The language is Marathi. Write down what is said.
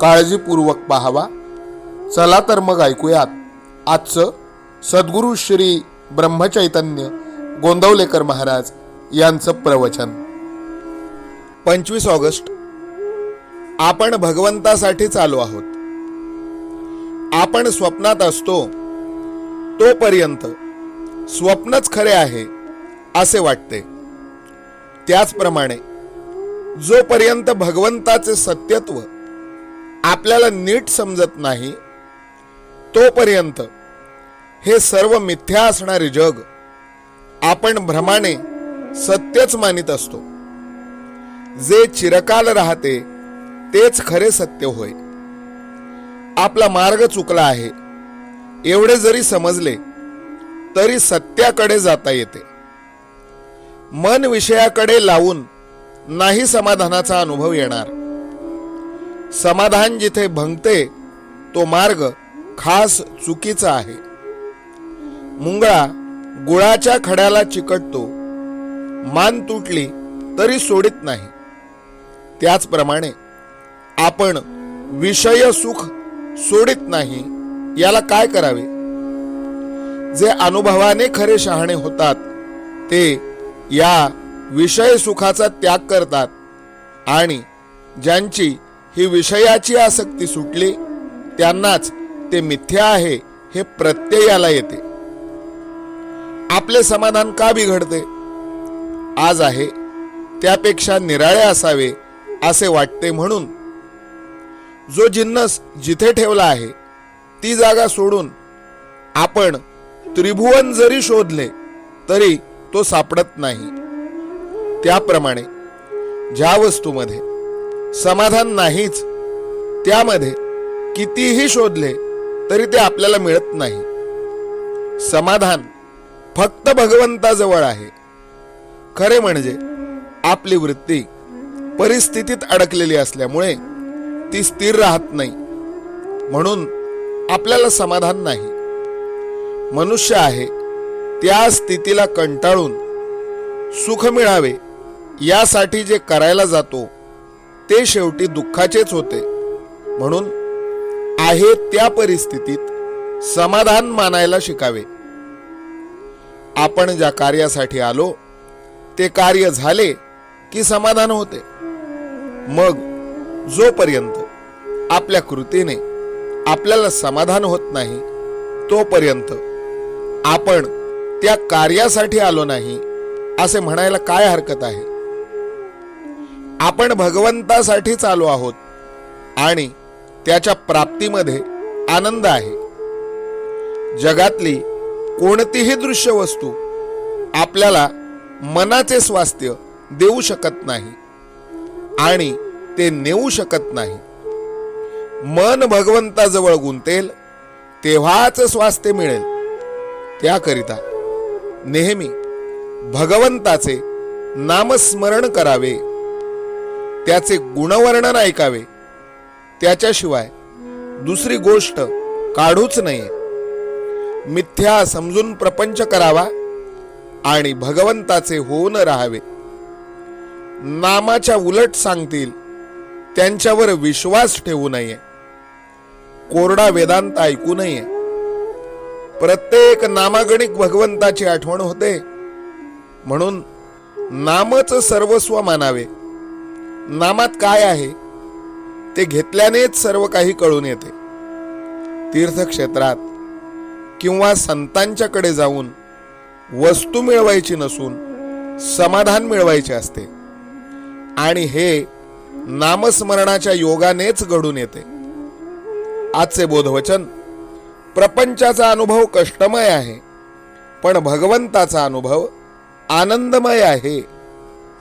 काळजीपूर्वक पाहावा. चला तर मग ऐकूयात. आजचं सद्गुरू श्री ब्रह्मचैतन्य गोंदवलेकर महाराज यांचं प्रवचन. पंचवीस ऑगस्ट. आपण भगवंतासाठी चालू आहोत. आपण स्वप्नात असतो तोपर्यंत स्वप्नच खरे आहे असे वाटते. त्याचप्रमाणे जोपर्यंत भगवंताचे सत्यत्व आपल्याला नीट समजत नाही तोपर्यंत हे सर्व मिथ्या असणारे जग आपण भ्रमाने सत्यच मानित असतो. जे चिरकाल राहते तेच खरे सत्य होय. आपला मार्ग चुकला आहे. एवढे जरी समजले तरी सत्याकडे जाता येते. मन विषयाकडे लावून नाही समाधानाचा अनुभव येणार. समाधान जिथे भंगते तो मार्ग खास चुकीचा आहे. मुंगळा गुळाच्या खड्याला चिकटतो मान तुटली तरी सोडित नाही. त्याचप्रमाणे आपण विषय सुख सोडित नाही याला काय करावे? जे अनुभवाने खरे शहाणे होतात ते या विषय सुखाचा त्याग करतात आणि ज्यांची ही विषयाची आसक्ती सुटली त्यांनाच ते मिथ्या आहे हे प्रत्ययाला येते. आपले समाधान का बिघडते? आज आहे त्यापेक्षा निराळे असावे असे वाटते म्हणून. जो जिन्नस जिथे ठेवला आहे ती जागा सोडून आपण त्रिभुवन जरी शोधले तरी तो सापडत नाही. त्याप्रमाणे ज्या वस्तूमध्ये समाधान नाहीच. त्यामध्ये कितीही शोधले तरी ते आपल्याला मिळत नाही. समाधान फक्त भगवंताजवळ आहे. खरे म्हणजे आपली वृत्ती परिस्थितीत अडकलेली असल्यामुळे ती स्थिर राहत नाही. म्हणून आपल्याला समाधान नाही. मनुष्य आहे त्या स्थितीला कंटाळून सुख मिळावे यासाठी जे करायला जातो ते शेवटी दुःखाचेच होते. म्हणून आहे त्या परिस्थितीत समाधान मानायला शिकावे. आपण ज्या कार्यासाठी आलो ते कार्य झाले की समाधान होते. मग जोपर्यंत आपल्या कृतीने आपल्याला समाधान होत नाही तोपर्यंत आपण त्या कार्यासाठी आलो नाही असे म्हणायला काय हरकत आहे? आपण भगवंतासाठी चालू आहोत. आणि त्याच्या प्राप्तीमध्ये आनंद आहे. जगातली कोणतीही दृश्य वस्तू आपल्याला मनाचे स्वास्थ्य देऊ शकत नाही आणि ते नेऊ शकत नाही. मन भगवंताजवळ गुंतेल तेव्हाच स्वास्थ्य मिळेल. त्याकरिता नेहमी भगवंताचे नामस्मरण करावे. त्याचे गुणवर्णन ऐकावे. त्याच्याशिवाय दुसरी गोष्ट काढूच नये. मिथ्या समजून प्रपंच करावा आणि भगवंताचे होऊन राहावे. नामाच्या उलट सांगतील त्यांच्यावर विश्वास ठेवू नये. कोरडा वेदांत ऐकू नये. प्रत्येक नामागणिक भगवंताची आठवण होते. म्हणून नामच सर्वस्व मानावे. नामात काय आहे ते घेतल्यानेच सर्व काही कळून येते. तीर्थक्षेत्रात किंवा संतांच्याकडे जाऊन वस्तू मिळवायची नसून समाधान मिळवायचे असते. आणि हे नामस्मरणाच्या योगानेच घडून येते. आजचे बोधवचन प्रपंचाचा अनुभव कष्टमय आहे पण भगवंताचा अनुभव आनंदमय आहे.